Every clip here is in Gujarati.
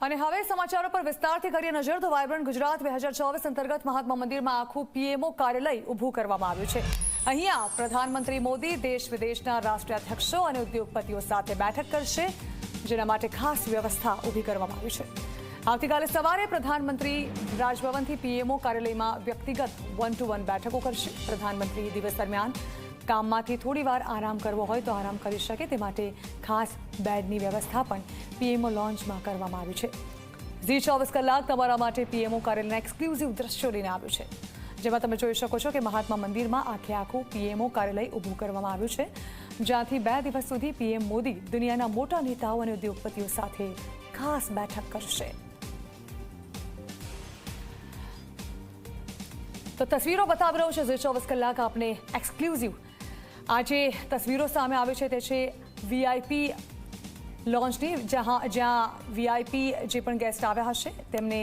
અને હવે સમાચારો પર વિસ્તારથી કરીએ નજર તો વાયબ્રન્ટ ગુજરાત બે હજાર ચોવીસ અંતર્ગત મહાત્મા મંદિરમાં આખું પીએમઓ કાર્યાલય ઊભું કરવામાં આવ્યું છે. અહીંયા પ્રધાનમંત્રી મોદી દેશ વિદેશના રાષ્ટ્રાધ્યક્ષો અને ઉદ્યોગપતિઓ સાથે બેઠક કરશે, જેના માટે ખાસ વ્યવસ્થા ઊભી કરવામાં આવી છે. આવતીકાલે સવારે પ્રધાનમંત્રી રાજભવનથી પીએમઓ કાર્યાલયમાં વ્યક્તિગત વન ટુ વન બેઠકો કરશે. પ્રધાનમંત્રી દિવસ દરમિયાન કામમાંથી થોડી વાર આરામ કરવો હોય તો આરામ કરી શકે. તે માટે ખાસ બેડની વ્યવસ્થા પણ પીએમઓ લોન્ચમાં કરવામાં આવી છે. ઝી ચોવીસ કલાક તમારા માટે પીએમઓ કાર્યાલયના એક્સક્લુઝિવ દ્રશ્યો લઈને આવ્યું છે. જેમાં તમે જોઈ શકો છો કે મહાત્મા મંદિરમાં આખે આખું પીએમઓ કાર્યાલય ઊભું કરવામાં આવ્યું છે. જ્યાંથી બે દિવસ સુધી પીએમ મોદી દુનિયાના મોટા નેતાઓ અને ઉદ્યોગપતિઓ સાથે ખાસ બેઠક કરશે. તો તસવીરો બતાવી રહ્યો છે. ઝી ચોવીસ કલાક આપને એક્સક્લુઝિવ આ જે તસવીરો સામે આવે છે તે છે વીઆઈપી લોન્ચની જ્યાં જ્યાં વીઆઈપી જે પણ ગેસ્ટ આવ્યા હશે, તેમને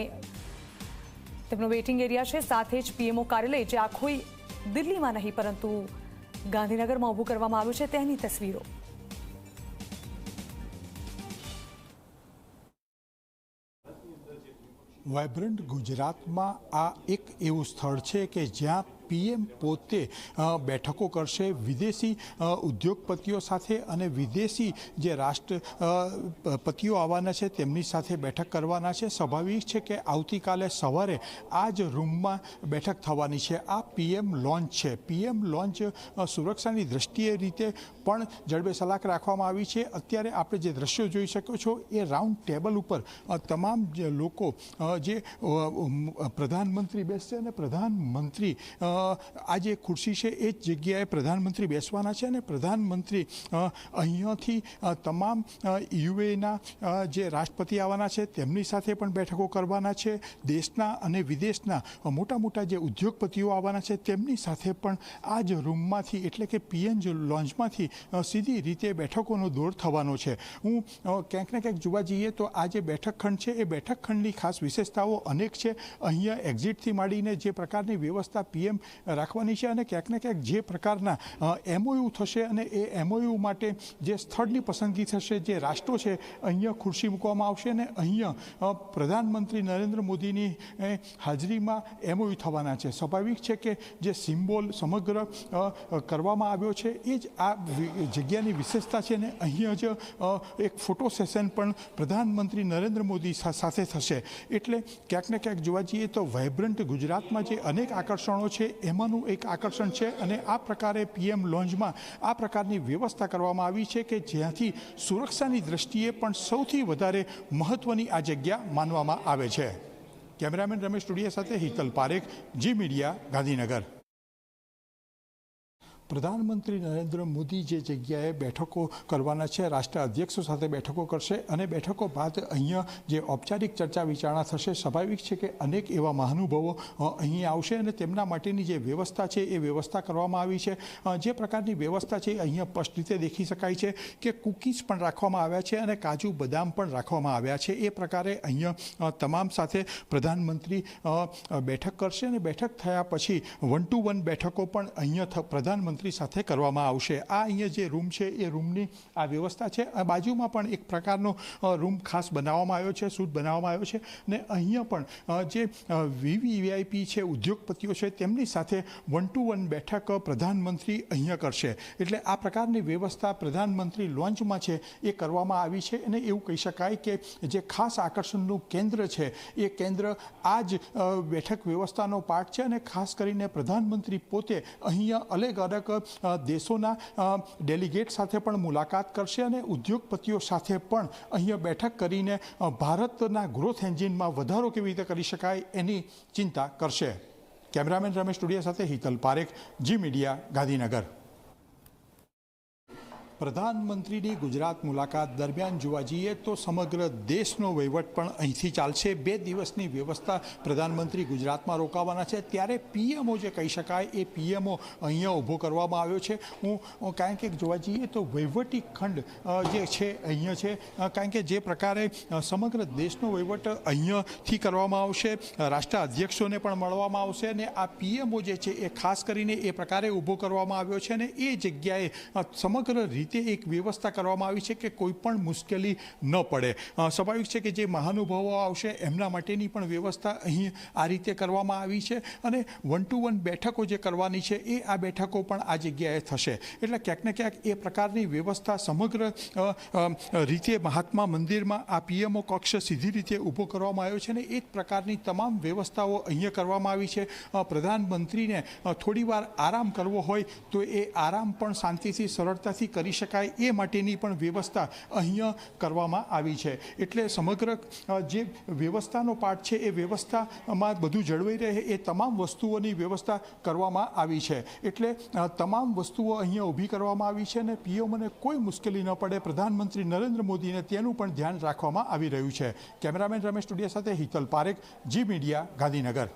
તેમનો વેઇટિંગ એરિયા છે. સાથે જ પીએમઓ કાર્યાલય જે આખું દિલ્હીમાં નહીં, પરંતુ ગાંધીનગરમાં ઊભું કરવામાં આવ્યું છે તેની તસવીરો. વાઇબ્રન્ટ ગુજરાતમાં આ એક એવું સ્થળ છે કે જ્યાં પીએમ પોતે બેઠકો કરશે. વિદેશી ઉદ્યોગપતિઓ સાથે અને વિદેશી જે રાષ્ટ્ર પતિઓ આવવાના છે, તેમની સાથે બેઠક કરવાના છે. સ્વાભાવિક છે કે આવતીકાલે સવારે આ જ રૂમમાં બેઠક થવાની છે. આ પીએમ લોન્ચ છે. પીએમ લોન્ચ સુરક્ષાની દ્રષ્ટિએ રીતે પણ જડબે સલાક રાખવામાં આવી છે. અત્યારે આપણે જે દ્રશ્યો જોઈ શકો છો, એ રાઉન્ડ ટેબલ ઉપર તમામ જે લોકો જે પ્રધાનમંત્રી બેસશે અને પ્રધાનમંત્રી આ જે ખુરશી છે એ જ જગ્યાએ પ્રધાનમંત્રી બેસવાના છે અને પ્રધાનમંત્રી અહીંયાથી તમામ યુએના જે રાષ્ટ્રપતિ આવવાના છે તેમની સાથે પણ બેઠકો કરવાના છે. દેશના અને વિદેશના મોટા મોટા જે ઉદ્યોગપતિઓ આવવાના છે તેમની સાથે પણ આ જ રૂમમાંથી એટલે કે પીએન લોન્ચમાંથી અ, સીધી રીતે બેઠકોનો દોર થવાનો છે. હું ક્યાંક ને ક્યાંક જોવા જઈએ તો આ જે બેઠક ખંડ છે એ બેઠક ખંડની ખાસ વિશેષતાઓ અનેક છે. અહીંયા એક્ઝિટથી માંડીને જે પ્રકારની વ્યવસ્થા પીએમ રાખવાની છે અને ક્યાંક ને ક્યાંક જે પ્રકારના એમઓયુ થશે અને એ એમઓયુ માટે જે સ્થળની પસંદગી થશે, જે રાષ્ટ્રો છે, અહીંયા ખુરશી મૂકવામાં આવશે અને અહીંયા પ્રધાનમંત્રી નરેન્દ્ર મોદીની હાજરીમાં એમઓયુ થવાના છે. સ્વાભાવિક છે કે જે સિમ્બોલ સમગ્ર કરવામાં આવ્યો છે, એ જ આ જગ્યાની વિશેષતા છે ને અહીંયા જ એક ફોટો સેશન પણ પ્રધાનમંત્રી નરેન્દ્ર મોદી સાથે થશે. એટલે ક્યાંક ને ક્યાંક જોવા જઈએ તો વાઇબ્રન્ટ ગુજરાતમાં જે અનેક આકર્ષણો છે એમાંનું એક આકર્ષણ છે અને આ પ્રકારે પીએમ લોન્જમાં આ પ્રકારની વ્યવસ્થા કરવામાં આવી છે કે જ્યાંથી સુરક્ષાની દ્રષ્ટિએ પણ સૌથી વધારે મહત્વની આ જગ્યા માનવામાં આવે છે. કેમેરામેન રમેશ સ્ટુડિયો સાથે હિતલ પારેખ, જી મીડિયા, ગાંધીનગર. પ્રધાનમંત્રી નરેન્દ્ર મોદી જે જગ્યાએ બેઠકો કરવાના છે, રાષ્ટ્ર અધ્યક્ષો સાથે બેઠકો કરશે અને બેઠકો બાદ અહીંયા જે ઔપચારિક ચર્ચા વિચારણા થશે, સ્વાભાવિક છે કે અનેક એવા મહાનુભાવો અહીં આવશે અને તેમના માટેની જે વ્યવસ્થા છે એ વ્યવસ્થા કરવામાં આવી છે. જે પ્રકારની વ્યવસ્થા છે અહીંયા સ્પષ્ટ રીતે દેખી શકાય છે કે કૂકીઝ પણ રાખવામાં આવ્યા છે અને કાજુ બદામ પણ રાખવામાં આવ્યા છે. એ પ્રકારે અહીંયા તમામ સાથે પ્રધાનમંત્રી બેઠક કરશે અને બેઠક થયા પછી વન ટુ વન બેઠકો પણ અહીંયા થ- પ્રધાનમંત્રી સાથે કરવામાં આવશે. આ અહીંયા જે રૂમ છે, એ રૂમની આ વ્યવસ્થા છે. આ બાજુમાં પણ એક પ્રકારનો રૂમ ખાસ બનાવવામાં આવ્યો છે સૂટ બનાવવામાં આવ્યો છે ને અહીંયા પણ જે વીવીઆઈપી છે, ઉદ્યોગપતિઓ છે, તેમની સાથે વન ટુ વન બેઠક પ્રધાનમંત્રી અહીંયા કરશે. એટલે આ પ્રકારની વ્યવસ્થા પ્રધાનમંત્રી લોન્ચમાં છે, એ કરવામાં આવી છે અને એવું કહી શકાય કે જે ખાસ આકર્ષણનું કેન્દ્ર છે, એ કેન્દ્ર આ જ બેઠક વ્યવસ્થાનો પાર્ટ છે અને ખાસ કરીને પ્રધાનમંત્રી પોતે અહીંયા અલગ અલગ અ, દેશોના ડેલિગેટ સાથે પણ મુલાકાત કરશે અને ઉદ્યોગપતિઓ સાથે પણ અહીંયા બેઠક કરીને ભારતના ગ્રોથ એન્જિનમાં વધારો કેવી રીતે કરી શકાય એની ચિંતા કરશે. કેમેરામેન રમેશ સ્ટુડિયો સાથે હિતલ પારેખ જી મીડિયા ગાંધીનગર. પ્રધાનમંત્રીની ગુજરાત મુલાકાત દરમિયાન જોવા જઈએ તો સમગ્ર દેશનો વહીવટ પણ અહીંથી ચાલશે. બે દિવસની વ્યવસ્થા પ્રધાનમંત્રી ગુજરાતમાં રોકાવાના છે. ત્યારે પીએમઓ જે કહી શકાય, એ પીએમઓ અહીંયા ઊભો કરવામાં આવ્યો છે. હું કારણ કે જોવા જઈએ તો વહીવટી ખંડ જે છે, અહીંયા છે કારણ કે જે પ્રકારે સમગ્ર દેશનો વહીવટ અહીંયાથી કરવામાં આવશે. રાષ્ટ્ર અધ્યક્ષોને પણ મળવામાં આવશે અને આ પીએમઓ જે છે, એ ખાસ કરીને એ પ્રકારે ઊભો કરવામાં આવ્યો છે અને એ જગ્યાએ સમગ્ર રીતે એક વ્યવસ્થા કરવામાં આવી છે કે કોઈ પણ મુશ્કેલી ન પડે. સ્વાભાવિક છે કે જે મહાનુભાવો આવશે એમના માટેની પણ વ્યવસ્થા અહીં આ રીતે કરવામાં આવી છે અને વન ટુ વન બેઠકો જે કરવાની છે એ આ બેઠકો પણ આ જગ્યાએ થશે. એટલે ક્યાંક ને ક્યાંક એ પ્રકારની વ્યવસ્થા સમગ્ર રીતે મહાત્મા મંદિરમાં આ પીએમઓ કક્ષ સીધી રીતે ઊભો કરવામાં આવ્યો છે અને એ જ પ્રકારની તમામ વ્યવસ્થાઓ અહીંયા કરવામાં આવી છે. પ્રધાનમંત્રીને થોડીવાર આરામ કરવો હોય તો એ આરામ પણ શાંતિથી, સરળતાથી કરી શકાય એ માટેની પણ વ્યવસ્થા અહીંયા કરવામાં આવી છે. એટલે સમગ્ર જે વ્યવસ્થાનો પાઠ છે એ વ્યવસ્થામાં બધું જળવાઈ રહે એ તમામ વસ્તુઓની વ્યવસ્થા કરવામાં આવી છે. એટલે તમામ વસ્તુઓ અહીંયા ઊભી કરવામાં આવી છે અને પીએમને કોઈ મુશ્કેલી ન પડે. પ્રધાનમંત્રી નરેન્દ્ર મોદીને તેનું પણ ધ્યાન રાખવામાં આવી રહ્યું છે. કેમેરામેન રમેશ ટુડિયા સાથે હિતલ પારેખ, જી મીડિયા ગાંધીનગર.